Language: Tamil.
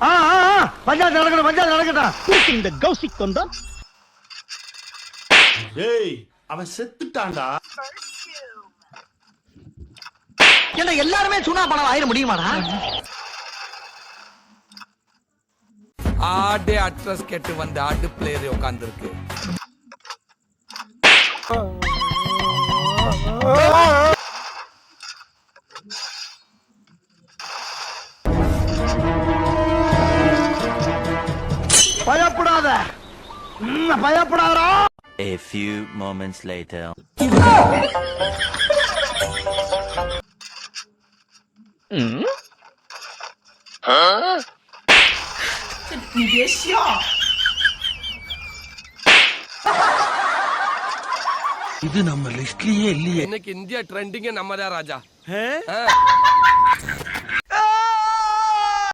ஆ, ஆ, ஆ, பஞ்சாயத்து நடக்கட்டும் பஞ்சாயத்து நடக்கட்டும். இந்த கௌசிக் வந்தா ஏய் அவன் செத்துட்டான்டா. என்ன எல்லாருமே சுனா பணம் ஆயிர முடியுமாடா? ஆடே அட்ரஸ் கேட்டு வந்த அடுப்புல ஏறி உட்காந்துருக்கு பயப்படாத. ம், பயப்படாதடா. A few moments later. இன்னைக்கு இந்தியா ட்ரெண்டிங்க நம்ம தான் ராஜா.